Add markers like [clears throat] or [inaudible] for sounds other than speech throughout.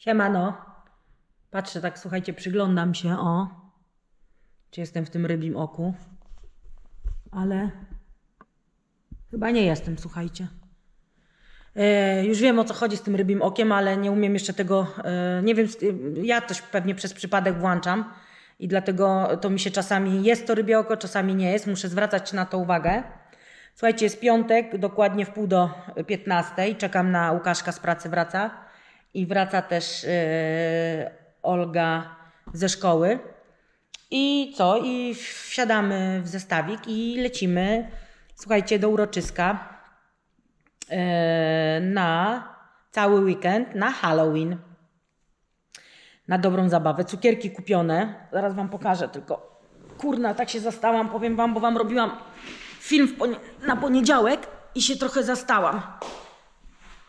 Siemano. Patrzę tak, słuchajcie, przyglądam się, o. Czy jestem w tym rybim oku. Ale chyba nie jestem, słuchajcie. E, już wiem o co chodzi z tym rybim okiem, ale nie umiem jeszcze tego, e, nie wiem, sk- ja też pewnie przez przypadek włączam i dlatego to mi się czasami jest to rybie oko, czasami nie jest, muszę zwracać na to uwagę. Słuchajcie, jest piątek, dokładnie w pół do 15. Czekam na Łukaszka z pracy, wraca. I wraca też e, Olga ze szkoły. I co? I wsiadamy w zestawik i lecimy, słuchajcie, do uroczyska e, na cały weekend, na Halloween. Na dobrą zabawę. Cukierki kupione. Zaraz wam pokażę, tylko kurna, tak się zastałam, powiem wam, bo wam robiłam film w ponie- na poniedziałek i się trochę zastałam.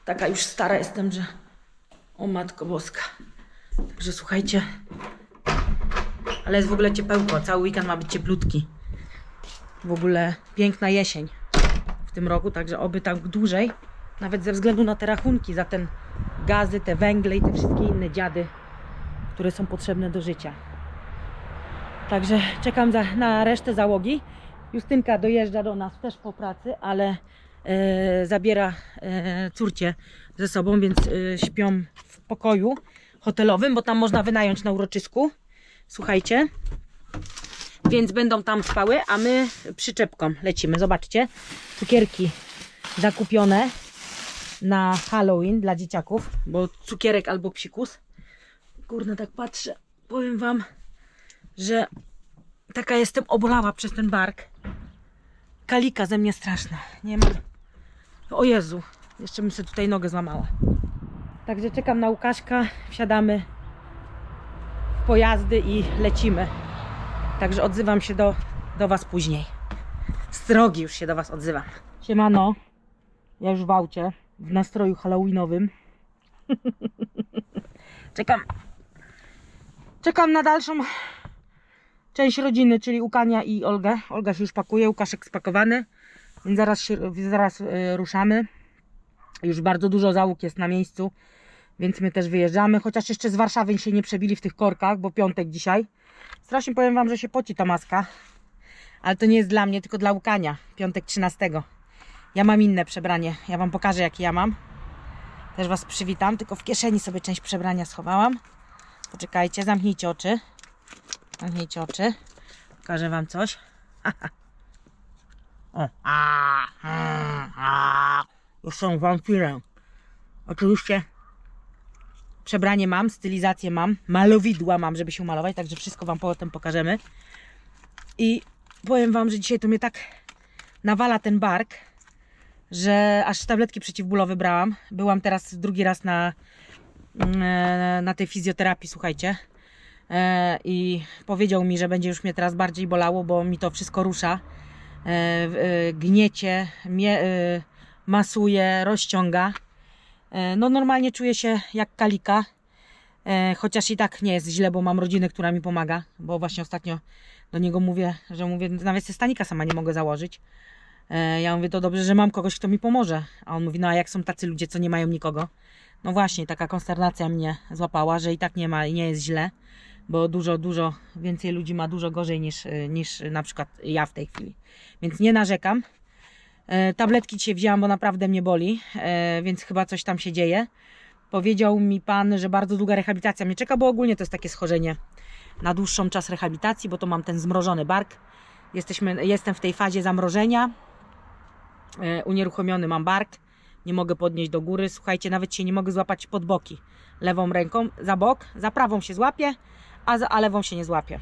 Taka już stara jestem, że o matko boska. Także słuchajcie, ale jest w ogóle ciepełko, cały weekend ma być cieplutki. W ogóle piękna jesień w tym roku, także oby tak dłużej, nawet ze względu na te rachunki za ten gazy, te węgle i te wszystkie inne dziady, które są potrzebne do życia. Także czekam za, na resztę załogi. Justynka dojeżdża do nas też po pracy, ale zabiera e, córcie ze sobą, więc e, śpią w pokoju hotelowym, bo tam można wynająć na uroczysku. Słuchajcie. Więc będą tam spały, a my przyczepką lecimy. Zobaczcie, cukierki zakupione na Halloween dla dzieciaków, bo cukierek albo psikus. Kurde, tak patrzę. Powiem wam, że taka jestem obolała przez ten bark. Kalika ze mnie straszna. Nie mam. O Jezu, jeszcze bym sobie tutaj nogę złamała. Także czekam na Łukaszka, wsiadamy w pojazdy i lecimy. Także odzywam się do, do Was później. Z drogi już się do Was odzywam. Siemano, ja już w aucie, w nastroju halloweenowym. [laughs] czekam. Czekam na dalszą część rodziny, czyli Łukania i Olgę. Olga się już pakuje, Łukaszek spakowany, więc zaraz, się, zaraz e, ruszamy. Już bardzo dużo załóg jest na miejscu, więc my też wyjeżdżamy. Chociaż jeszcze z Warszawy się nie przebili w tych korkach, bo piątek dzisiaj. Strasznie powiem Wam, że się poci ta maska. Ale to nie jest dla mnie, tylko dla Łukania. Piątek 13. Ja mam inne przebranie. Ja Wam pokażę, jakie ja mam. Też Was przywitam, tylko w kieszeni sobie część przebrania schowałam. Poczekajcie, zamknijcie oczy. Zamknijcie oczy. Pokażę Wam coś. [laughs] o. A, a, a. Są wampirem. Oczywiście przebranie mam, stylizację mam, malowidła mam, żeby się umalować, także wszystko Wam potem pokażemy. I powiem Wam, że dzisiaj to mnie tak nawala ten bark, że aż tabletki przeciwbólowe brałam. Byłam teraz drugi raz na, mm, na tej fizjoterapii, słuchajcie. E, I powiedział mi, że będzie już mnie teraz bardziej bolało, bo mi to wszystko rusza. E, e, Gniecie, e, masuje, rozciąga. No normalnie czuję się jak kalika. Chociaż i tak nie jest źle, bo mam rodzinę, która mi pomaga. Bo właśnie ostatnio do niego mówię, że mówię, nawet ze stanika sama nie mogę założyć. Ja mówię, to dobrze, że mam kogoś, kto mi pomoże. A on mówi, no a jak są tacy ludzie, co nie mają nikogo? No właśnie, taka konsternacja mnie złapała, że i tak nie ma, nie jest źle, bo dużo, dużo więcej ludzi ma dużo gorzej niż, e, niż na przykład ja w tej chwili. Więc nie narzekam. E, Tabletki dzisiaj wzięłam, bo naprawdę mnie boli, e, więc chyba coś tam się dzieje. Powiedział mi pan, że bardzo długa rehabilitacja mnie czeka, bo ogólnie to jest takie schorzenie na dłuższą czas rehabilitacji, bo to mam ten zmrożony bark. Jesteśmy, jestem w tej fazie zamrożenia. Unieruchomiony mam bark. Nie mogę podnieść do góry. Słuchajcie, nawet się nie mogę złapać pod boki. Lewą ręką za bok, za prawą się złapię, a, za, a lewą się nie złapię.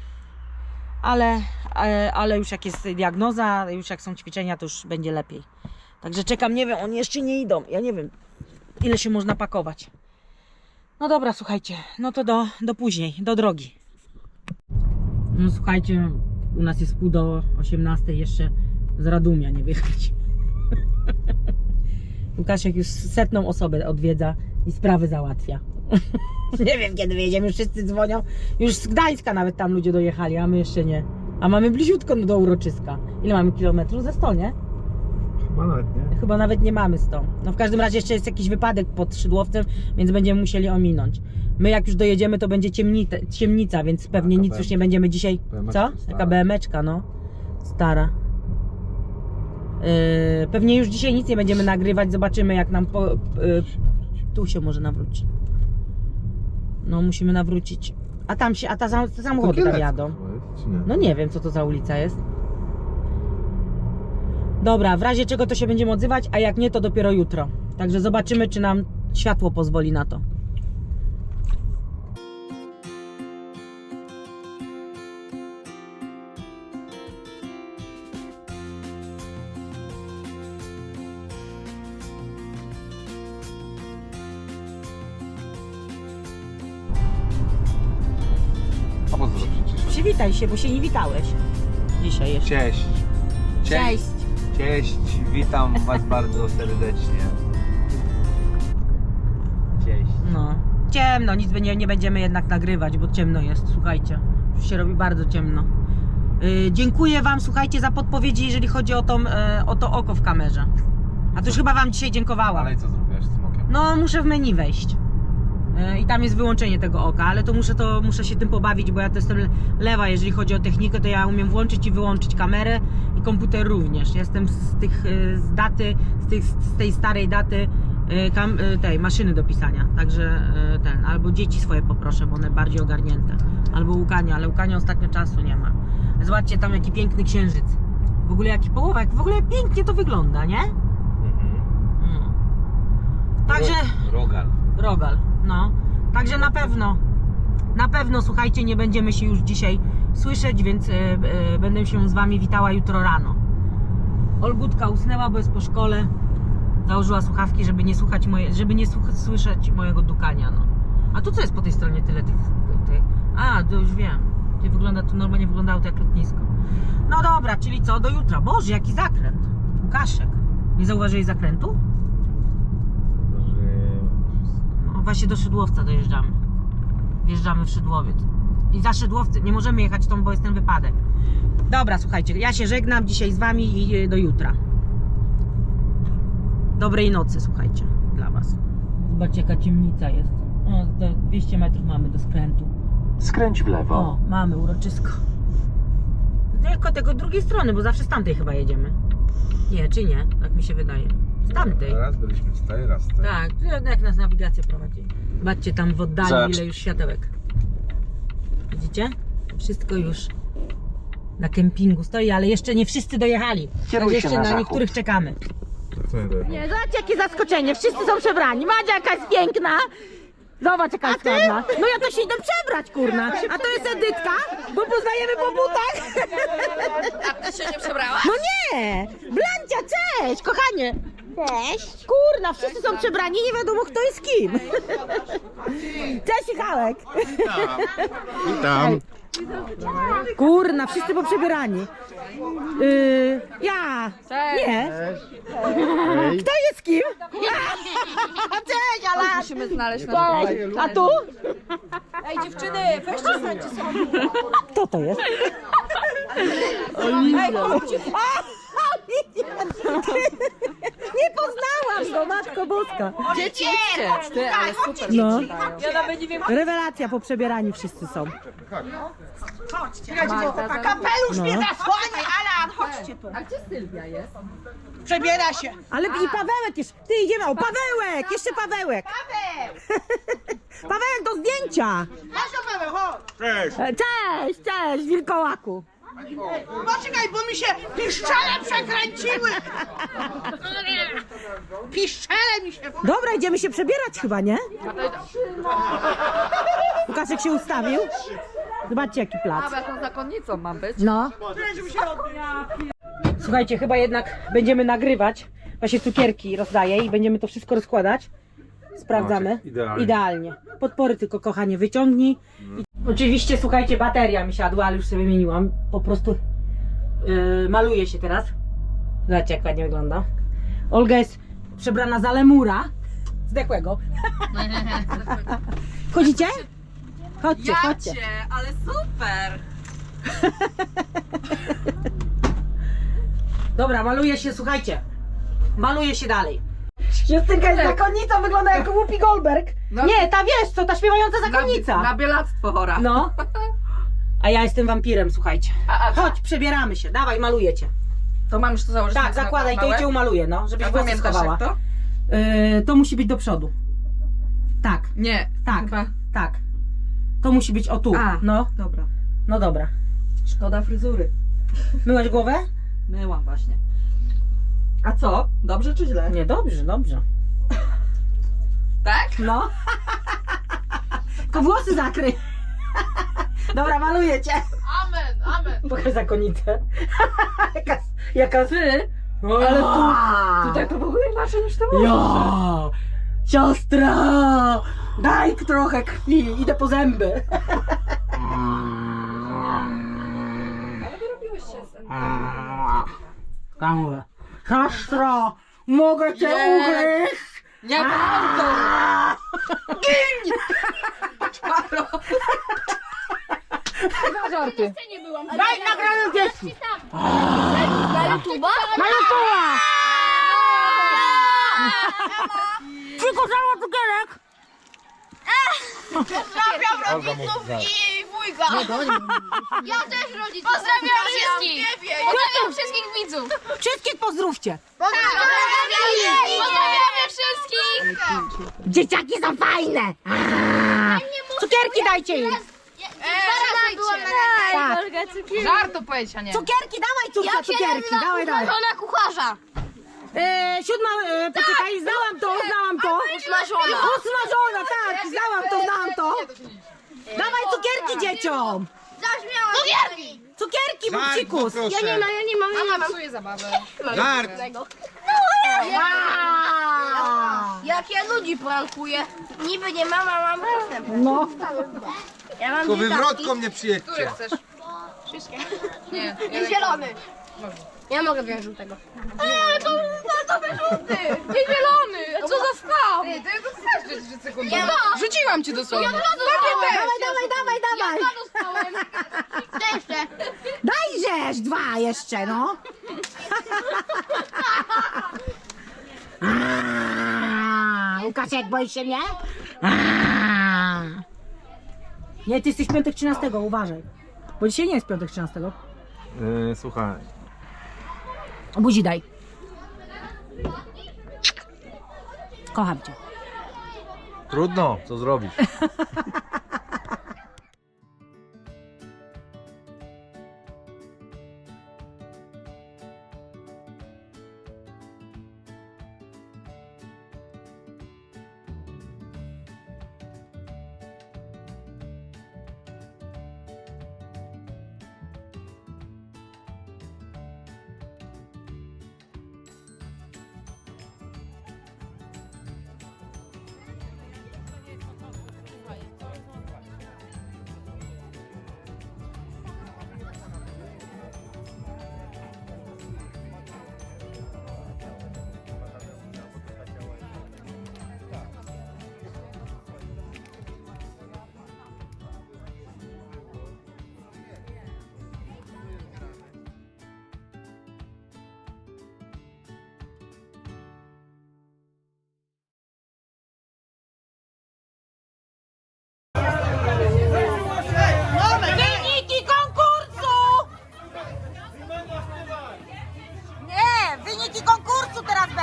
Ale, ale, ale już jak jest diagnoza, już jak są ćwiczenia, to już będzie lepiej. Także czekam, nie wiem, oni jeszcze nie idą. Ja nie wiem, ile się można pakować. No dobra, słuchajcie, no to do, do później, do drogi. No słuchajcie, u nas jest pół do 18, jeszcze z Radumia nie wyjechać. [laughs] Łukaszek już setną osobę odwiedza i sprawy załatwia. [laughs] nie wiem kiedy wyjedziemy, już wszyscy dzwonią. Już z Gdańska nawet tam ludzie dojechali, a my jeszcze nie. A mamy bliziutko do uroczyska. Ile mamy kilometrów? Ze 100, nie? Chyba nawet nie. Chyba nawet nie mamy 100. No w każdym razie jeszcze jest jakiś wypadek pod Szydłowcem, więc będziemy musieli ominąć. My jak już dojedziemy, to będzie ciemnica, więc pewnie nic już nie będziemy dzisiaj. Co? Taka BMeczka, no. Stara. Yy, pewnie już dzisiaj nic nie będziemy nagrywać. Zobaczymy, jak nam po. Yy, tu się może nawróci. No, musimy nawrócić. A tam się, a ta, te samochody tam jadą. chyba jest, czy nie? No nie wiem, co to za ulica jest. Dobra, w razie czego to się będziemy odzywać, a jak nie, to dopiero jutro. Także zobaczymy, czy nam światło pozwoli na to. Przywitaj się, bo się nie witałeś. Dzisiaj jeszcze. Cześć. Cześć. Cześć, witam Was [laughs] bardzo serdecznie. Cześć. No. Ciemno, nic nie, nie będziemy jednak nagrywać, bo ciemno jest, słuchajcie. Już się robi bardzo ciemno. Yy, dziękuję Wam, słuchajcie, za podpowiedzi, jeżeli chodzi o, tą, e, o to oko w kamerze. A to już chyba Wam dzisiaj dziękowałam. Ale co zrobiłaś z tym okiem? No, muszę w menu wejść. E, I tam jest wyłączenie tego oka, ale to muszę, to muszę się tym pobawić, bo ja to jestem lewa, jeżeli chodzi o technikę, to ja umiem włączyć i wyłączyć kamerę i komputer również. Jestem z tych, e, z daty, z, tych, z tej starej daty e, kam, tej maszyny do pisania. Także ten, albo dzieci swoje poproszę, bo one bardziej ogarnięte. Albo Łukania, ale Łukania ostatnio czasu nie ma. Zobaczcie tam jaki piękny księżyc. W ogóle jaki połowek, w ogóle pięknie to wygląda, nie? Mhm. Mm. Także... Rogal. No. Także na pewno, na pewno słuchajcie, nie będziemy się już dzisiaj słyszeć, więc e, e, będę się z Wami witała jutro rano. Olgutka usnęła, bo jest po szkole. Założyła słuchawki, żeby nie słuchać moje, żeby nie słyszeć mojego dukania, no. A tu co jest po tej stronie tyle tych, tych... A, to już wiem. To wygląda, to normalnie wyglądało to jak lotnisko. No dobra, czyli co, do jutra. Boże, jaki zakręt. Łukaszek. Nie zauważyłeś zakrętu? Właśnie do Szydłowca dojeżdżamy. Wjeżdżamy w Szydłowiec. I za Szydłowcy nie możemy jechać tą, bo jest ten wypadek. Dobra, słuchajcie, ja się żegnam dzisiaj z wami i e, do jutra. Dobrej nocy, słuchajcie, dla was. Zobaczcie, jaka ciemnica jest. O, do 200 metrów mamy do skrętu. Skręć w lewo. O, mamy uroczysko. Tylko tego drugiej strony, bo zawsze z tamtej chyba jedziemy. Nie, czy nie? Tak mi się wydaje. Z tamtej. Raz byliśmy z tej, raz z tej. Tak, jak nas nawigacja prowadzi. Zobaczcie tam w oddali Zacz. ile już światełek. Widzicie? Wszystko już na kempingu stoi, ale jeszcze nie wszyscy dojechali. Kieruj się jeszcze na na zachód. niektórych czekamy. Co nie zobaczcie jakie zaskoczenie, wszyscy są przebrani. Madzia jaka jest piękna. Zobacz jaka jest ładna. No ja to się idę przebrać, kurna. A to jest Edytka, bo poznajemy po butach. A ty się nie przebrałaś? No nie! Blancia, cześć, kochanie! Cześć! Kurna, wszyscy są przebrani, nie wiadomo kto jest kim. Cześć, Michałek! Witam. Kurna, wszyscy poprzebierani. Yy, ja! Cześć. Nie! Kto jest kim? [laughs] Cześć, Ala! Musimy znaleźć na Cześć! A tu? Ej dziewczyny, weźcie stańcie sobie. Kto to jest? Ej, chodźcie. [laughs] Nie poznałam go, Matko Boska. Dzieci. Ty, ale super No. Ja nawet nie wiem. Rewelacja, poprzebierani wszyscy są. Kapelusz No. mnie zasłania, Alan, chodźcie tu. A gdzie Sylwia jest? Przebiera się. Ale i Pawełek jest. Ty idziemy, o Pawełek! Jeszcze Pawełek! Paweł! [laughs] Pawełek do zdjęcia! Chodź do Paweł, chodź. E, Cześć, cześć, wilkołaku! Poczekaj, bo mi się piszczele przekręciły. Piszczele mi się... Dobra, idziemy się przebierać chyba, nie? Łukaszek się ustawił. Zobaczcie jaki plac. A ja tą zakonnicą mam być. No. Słuchajcie, chyba jednak będziemy nagrywać. Właśnie cukierki rozdaję i będziemy to wszystko rozkładać. Sprawdzamy. Idealnie. Podpory tylko kochanie wyciągnij. Oczywiście słuchajcie, bateria mi siadła, ale już sobie wymieniłam. Po prostu yy, maluje się teraz. Zobaczcie jak ładnie wygląda. Olga jest przebrana za lemura. Zdechłego. [laughs] Wchodzicie? Chodźcie, chodźcie. ale super. [laughs] Dobra, maluje się, słuchajcie. Maluje się dalej. Justynka jest zakonnicą, wygląda jak Whoopi Goldberg. No. Nie, ta wiesz co, ta śpiewająca zakonnica. Na, na bielactwo chora. No. A ja jestem wampirem, słuchajcie. A, a, Chodź, przebieramy się, dawaj, maluję cię. to mam już to założyć Tak, zakładaj to i cię umaluję, no, żebyś A włosy pamiętasz schowała. jak to? Yy, to musi być do przodu. Tak, Nie. tak, Chyba. tak. To musi być o tu. A. No, Dobra. no dobra. Szkoda fryzury. Myłaś głowę? Myłam właśnie. A co? Dobrze czy źle? Nie, dobrze, dobrze. Tak? No. Tylko włosy zakryj. Dobra, maluję cię. Amen, amen. Pokaż zakonnicę. jaka, jaka Ty? Ale tu- Tutaj to w ogóle inaczej niż to było. Ja! Siostra! Daj trochę krwi, idę po zęby. Ale wy robiłeś się z Kamówę. Siostro! Mogę cię Nie. ugryźć! Nie warto! Żarty. Daj nagrałem dzieci! Na YouTube'a? Na YouTube'a! Cicho, zalał cukierek! Pozdrawiam rodziców tak. i wujka. Ja też rodziców. Pozdrawiam wszystkich. Pozdrawiam wszystkich widzów. Wszystkich pozdrówcie! Pozdrawiamy wszystkich. Dzieciaki są fajne! Cukierki dajcie im! Tak. Żartu powiedz, a nie. Cukierki, dawaj córka, cukierki, dawaj, dawaj. Żona kucharza. E, siódma, e, poczekaj, znałam to, znałam to. Usmażona. Usmażona, tak, znałam to, znałam to. Dawaj cukierki dzieciom. Zaśmiałam Cukierki. Cukierki, bubcikus. Ja nie mam, ja nie mam, ja nie mam. Psuje zabawę. Żart! Jak ja ludzi prankuję. Niby nie mam, a mam dostęp. No. Ja mam Tylko dzieciaki. wywrotką nie Który przyjedźcie. chcesz? Wszystkie. Nie. Jest zielony. Ja mogę wziąć żółtego. Eee, to, to żółty. Nie zielony. A co za skam? Ty, ty to chcesz żyć w sekundę. Ja- Rzuciłam ci dosłownie. Ja dostałem. Dawaj, dawaj, dawaj, dawaj. Ja dostałem. Co jeszcze? Dajżesz dwa jeszcze, no. [laughs] Aaa, Łukaszek, boisz się mnie? Aaa. Nie, ty jesteś piątek 13, uważaj. Bo dzisiaj nie jest piątek 13. Yy, słuchaj. Buzi daj. Kocham cię. Trudno, co zrobisz? [laughs]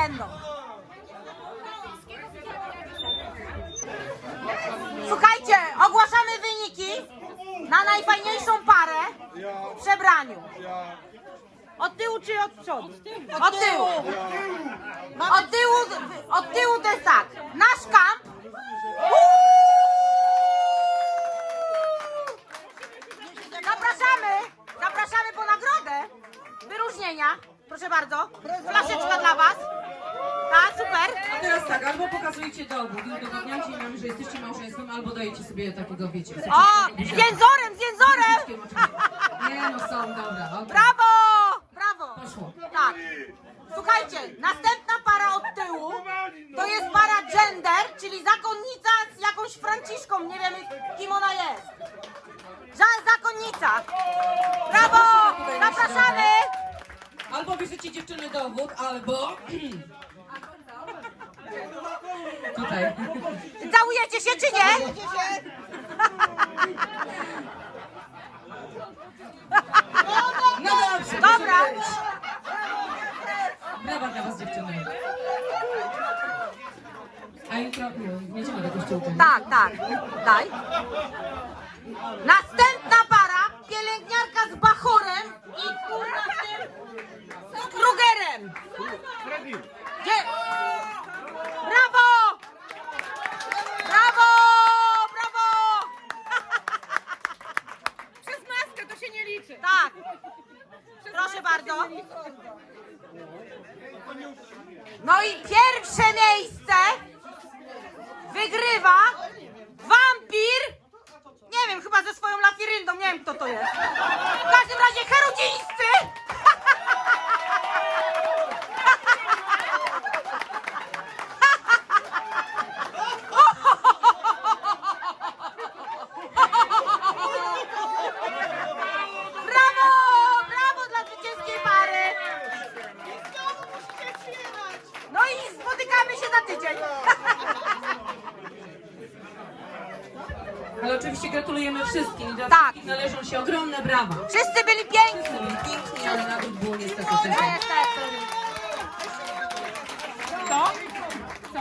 będą. Słuchajcie, ogłaszamy wyniki na najfajniejszą parę w przebraniu. Od tyłu czy od przodu? Od tyłu. Od tyłu, od tyłu to jest tak. Nasz kamp. Zapraszamy, zapraszamy po nagrodę wyróżnienia. Proszę bardzo, flaszeczka dla Was. Tak, super. A teraz tak, albo pokazujecie dowód i udowadniacie nam, że jesteście małżeństwem, albo dajecie sobie takiego, wiecie, O, z jęzorem, z jęzorem. Nie no, są, dobra, okej. Brawo, brawo. Poszło. Tak. Słuchajcie, następna para od tyłu to jest para gender, czyli zakonnica z jakąś Franciszką, nie wiemy kim ona jest. Zakonnica. Brawo, zapraszamy. Albo bierzecie dziewczyny dowód, albo... [clears throat] Tutaj. Całujecie się czy nie? No dobrze. Dobra. Brawa dla was dziewczyny. A jutro nie, jedziemy do kościółka. Tak, tak. Daj. Następna para, pielęgniarka z bachorem i kurwa z tym, z Krugerem. Gdzie?